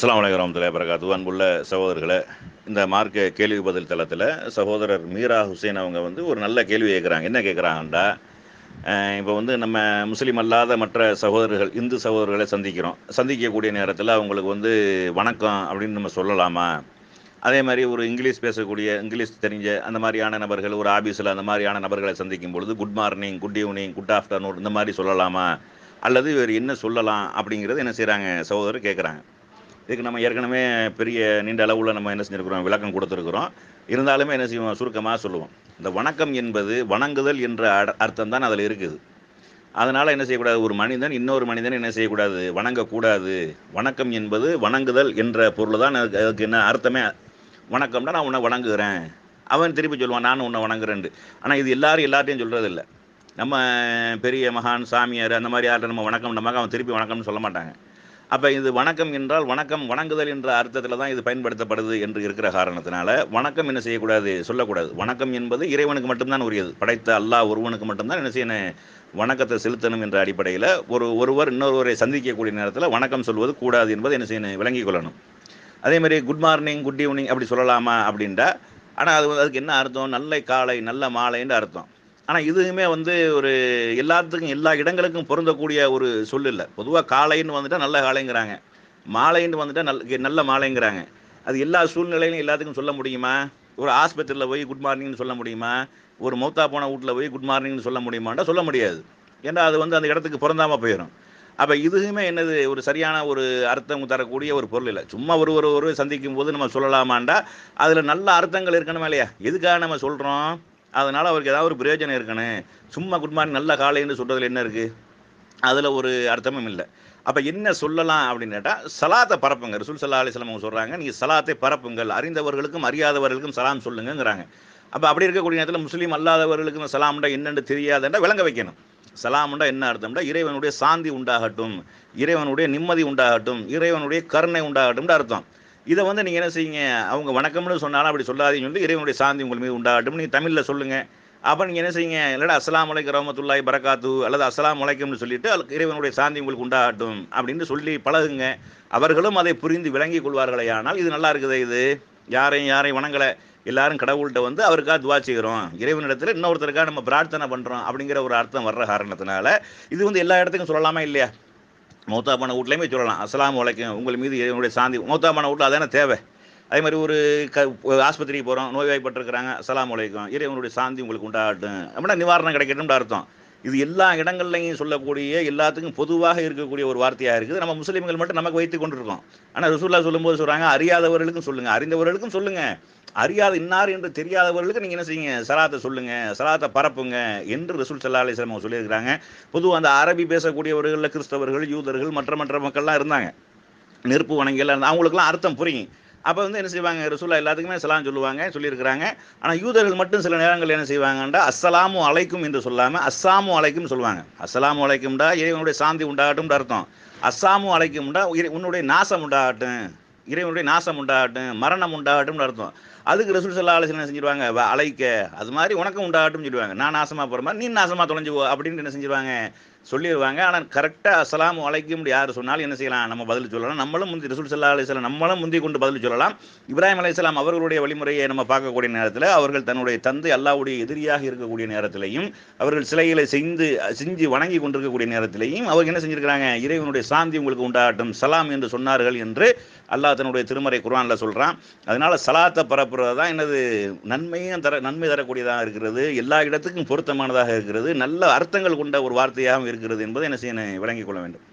அஸ்லாம் வலைக்கம் வரமத்துல வரகாத்து அன்புள்ள சகோதரர்களை இந்த மார்க்க கேள்வி பதில் தளத்தில் சகோதரர் மீரா ஹுசேன் அவங்க வந்து ஒரு நல்ல கேள்வி கேட்குறாங்க என்ன கேட்குறாங்கண்டா இப்போ வந்து நம்ம முஸ்லீம் அல்லாத மற்ற சகோதரர்கள் இந்து சகோதரர்களை சந்திக்கிறோம். சந்திக்கக்கூடிய நேரத்தில் அவங்களுக்கு வந்து வணக்கம் அப்படின்னு நம்ம சொல்லலாமா? அதே மாதிரி ஒரு இங்கிலீஷ் பேசக்கூடிய இங்கிலீஷ் தெரிஞ்ச அந்த மாதிரியான நபர்கள் ஒரு ஆஃபீஸில் அந்த மாதிரியான நபர்களை சந்திக்கும் பொழுது good morning good evening good afternoon இந்த மாதிரி சொல்லலாமா? அல்லது வேறு என்ன சொல்லலாம் அப்படிங்கிறது என்ன செய்கிறாங்க சகோதரர் கேட்குறாங்க இதுக்கு நம்ம ஏற்கனவே பெரிய நீண்ட அளவில் நம்ம என்ன செஞ்சுருக்கிறோம் விளக்கம் கொடுத்துருக்குறோம். இருந்தாலுமே என்ன செய்வோம் சுருக்கமாக சொல்லுவோம். இந்த வணக்கம் என்பது வணங்குதல் என்ற அர்த்தம் தான் அதில் இருக்குது. அதனால் என்ன செய்யக்கூடாது? ஒரு மனிதன் இன்னொரு மனிதன் என்ன செய்யக்கூடாது? வணங்கக்கூடாது. வணக்கம் என்பது வணங்குதல் என்ற பொருள் தான் அதுக்கு அதுக்கு என்ன அர்த்தமே? வணக்கம்னா நான் உன்னை வணங்குகிறேன். அவன் திருப்பி சொல்லுவான் நானும் உன்னை வணங்குறேன்ட்டு. ஆனால் இது எல்லாரும் எல்லார்ட்டையும் சொல்கிறது இல்லை நம்ம பெரிய மகான் சாமியார் அந்த மாதிரி யார்கிட்ட நம்ம வணக்கம் நமக்கு அவன் திருப்பி வணக்கம்னு சொல்ல மாட்டாங்க. அப்போ இது வணக்கம் என்றால் வணக்கம் வணங்குதல் என்ற அர்த்தத்தில் தான் இது பயன்படுத்தப்படுது என்று இருக்கிற காரணத்தினால வணக்கம் என்ன செய்யக்கூடாது? சொல்லக்கூடாது. வணக்கம் என்பது இறைவனுக்கு மட்டும்தான் உரியது. படைத்த அல்லாஹ் ஒருவனுக்கு மட்டும்தான் என்ன செய்யணும்? வணக்கத்தை செலுத்தணும் என்ற அடிப்படையில் ஒரு ஒருவர் இன்னொருவரை சந்திக்கக்கூடிய நேரத்தில் வணக்கம் சொல்வது கூடாது என்பது என்ன செய்யணும்? விளங்கிக் கொள்ளணும். அதே மாதிரி குட் மார்னிங் குட் ஈவினிங் அப்படி சொல்லலாமா அப்படின்ட்டா ஆனால் அது அதுக்கு என்ன அர்த்தம்? நல்ல காலை நல்ல மாலைன்ற அர்த்தம். ஆனால் இதுவுமே வந்து ஒரு எல்லாத்துக்கும் எல்லா இடங்களுக்கும் பொருந்தக்கூடிய ஒரு சொல் இல்லை. பொதுவாக காலைன்னு வந்துட்டால் நல்ல காலைங்கிறாங்க. மாலைன்னு வந்துட்டால் நல் நல்ல மாலைங்கிறாங்க. அது எல்லா சூழ்நிலையிலும் எல்லாத்துக்கும் சொல்ல முடியுமா? ஒரு ஆஸ்பத்திரியில் போய் குட் மார்னிங்னு சொல்ல முடியுமா? ஒரு மௌத்தா போன வீட்டில் போய் குட் மார்னிங்னு சொல்ல முடியுமாண்டா சொல்ல முடியாது. ஏன்னா அது வந்து அந்த இடத்துக்கு பிறந்தாமல் போயிடும் அப்போ இதுவுமே என்னது ஒரு சரியான ஒரு அர்த்தம் தரக்கூடிய ஒரு பொருள் இல்லை. சும்மா ஒரு ஒரு ஒரு சந்திக்கும் போது நம்ம சொல்லலாமாண்டா? அதில் நல்ல அர்த்தங்கள் இருக்கணுமா இல்லையா? எதுக்காக நம்ம சொல்கிறோம் அதனால் அவருக்கு ஏதாவது ஒரு பிரயோஜனம் இருக்கணும் சும்மா குட் மார்னிங் நல்ல காலைன்னு சொல்கிறதுல என்ன இருக்குது அதில் ஒரு அர்த்தமும் இல்லை. அப்போ என்ன சொல்லலாம் அப்படின்னு கேட்டால் சலாத்தை பரப்புங்க. ரசூல் சல்லா அலிஸ்லாம் அவங்க சொல்கிறாங்க நீங்கள் சலாத்தை பரப்புங்கள். அறிந்தவர்களுக்கும் அறியாதவர்களுக்கும் சலாம் சொல்லுங்கிறாங்க அப்போ அப்படி இருக்கக்கூடிய நேரத்தில் முஸ்லீம் அல்லாதவர்களுக்கும் சலாம்டா என்னென்னு தெரியாதுன்றா விளங்க வைக்கணும். சலாமுண்டா என்ன அர்த்தம்டா? இறைவனுடைய சாந்தி உண்டாகட்டும். இறைவனுடைய நிம்மதி உண்டாகட்டும். இறைவனுடைய கருணை உண்டாகட்டும்னு அர்த்தம். இதை வந்து நீங்கள் என்ன செய்யுங்க? அவங்க வணக்கம்னு சொன்னாலும் அப்படி சொல்லாதீங்கன்னு சொல்லி இறைவனுடைய சாந்தி உங்கள் மீது உண்டாகட்டும். நீங்கள் தமிழில் சொல்லுங்கள் அப்போ நீங்கள் என்ன செய்யுங்க? இல்லைடா அஸ்லாம் வலைக்கம் ரஹமத்துல்லாய் பரக்காத்து அல்லது அஸ்லாம் வலைக்கம்னு சொல்லிட்டு இறைவனுடைய சாந்தி உங்களுக்கு உண்டாகட்டும் அப்படின்னு சொல்லி பழகுங்க. அவர்களும் அதை புரிந்து விளங்கி கொள்வார்களே ஆனால் இது நல்லா இருக்குது இது. யாரையும் யாரையும் வணங்கலை. எல்லாரும் கடவுள்கிட்ட வந்து அவருக்காக துவா செய்கிறோம். இறைவனிடத்தில் இன்னொருத்தருக்காக நம்ம பிரார்த்தனை பண்ணுறோம் அப்படிங்கிற ஒரு அர்த்தம் வர்ற காரணத்தினால இது வந்து எல்லா இடத்துக்கும் சொல்லலாமா இல்லையா? மௌத்தா பண்ண வீட்லையுமே சொல்லலாம். அஸ்லாம் உழைக்கும் உங்கள் மீது என்னுடைய சாந்தி. மௌத்தா பண்ண வீட்டில் அதான தேவை? அதே மாதிரி ஒரு க ஆஸ்பத்திரிக்கு போகிறோம் நோய்வாய்ப்பட்டிருக்கிறாங்க. அஸ்லாம் வலைக்கும் இறைவனுடைய சாந்தி உங்களுக்கு உண்டாகட்டும். அப்படின்னா நிவாரணம் கிடைக்கட்டும்னு அர்த்தம். இது எல்லா இடங்கள்லையும் சொல்லக்கூடிய எல்லாத்துக்கும் பொதுவாக இருக்கக்கூடிய ஒரு வார்த்தையாக இருக்குது. நம்ம முஸ்லீம்கள் மட்டும் நமக்கு வைத்து கொண்டிருக்கோம். ஆனால் ரசூல்லா சொல்லும்போது சொல்கிறாங்க அறியாதவர்களுக்கும் சொல்லுங்கள் அறிந்தவர்களுக்கும் சொல்லுங்கள் அறியாத இன்னார் என்று தெரியாதவர்களுக்கு நீங்கள் என்ன செய்யுங்க? சலாத்தை சொல்லுங்கள் சலாத்தை பரப்புங்க என்று ரசூல் சல்லா அலிஸ்லாம் சொல்லியிருக்கிறாங்க. பொதுவாக அந்த அரபி பேசக்கூடியவர்களில் கிறிஸ்தவர்கள் யூதர்கள் மற்ற மற்ற மக்கள்லாம் இருந்தாங்க. நெருப்பு வணங்கியெல்லாம் இருந்தால் அவங்களுக்குலாம் அர்த்தம் புரியும். அப்போ வந்து என்ன செய்வாங்க? ரசூலா எல்லாத்துக்குமே சலாம் சொல்லுவாங்க சொல்லியிருக்கிறாங்க. ஆனால் யூதர்கள் மட்டும் சில நேரங்கள் என்ன செய்வாங்கன்றா அஸ்ஸலாமு அலைக்கும் என்று சொல்லாமல் அஸ்ஸாமு அலைக்கும் சொல்லுவாங்க. அஸ்ஸலாமு அலைக்கும்டா இறைவனுடைய சாந்தி உண்டாகட்டும்னு அர்த்தம். அஸ்ஸாமு அலைக்கும்டா உன்னுடைய நாசம் உண்டாகட்டும். இறைவனுடைய நாசம் உண்டாகட்டும் மரணம் உண்டாகட்டும்னு அர்த்தம். அதுக்கு ரசூல் சல்லா அலிஸ்லாம் செஞ்சிருவாங்க? அழைக்க அது மாதிரி உனக்கும் உண்டாகட்டும் சொல்லிடுவாங்க. நான் நாசமாக போகிற மாதிரி நீ நாசமாக தொலைஞ்சுவோ அப்படின்னு என்ன செஞ்சிருவாங்க? சொல்லிடுவாங்க. ஆனால் கரெக்டாக அஸ்லாம் அழைக்கும் யார் சொன்னாலும் என்ன செய்யலாம்? நம்ம பதில் சொல்லலாம். நம்மளும் முந்தி ரசூல் சல்லா அலிஸ்லாம் நம்மளும் முந்தி கொண்டு பதில் சொல்லலாம். இப்ராஹிம் அலையாம் அவர்களுடைய வழிமுறையை நம்ம பார்க்கக்கூடிய நேரத்தில் அவர்கள் தன்னுடைய தந்தை அல்லாவுடைய எதிரியாக இருக்கக்கூடிய நேரத்திலையும் அவர்கள் சிலைகளை செய்து செஞ்சு வணங்கி கொண்டிருக்கக்கூடிய நேரத்திலையும் அவர்கள் என்ன செஞ்சிருக்கிறாங்க? இறைவனுடைய சாந்தி உங்களுக்கு உண்டாகட்டும். சலாம் என்று சொன்னார்கள் என்று அல்லாஹ் தன்னுடைய திருமறை குரானில் சொல்கிறான் அதனால சலாத்தை பரப்புறது தான் என்னது நன்மையும் தர நன்மை தரக்கூடியதாக இருக்கிறது எல்லா இடத்துக்கும் பொருத்தமானதாக இருக்கிறது நல்ல அர்த்தங்கள் கொண்ட ஒரு வார்த்தையாகவும் இருக்கிறது என்பதை என்ன செய்ய விளங்கிக் கொள்ள வேண்டும்.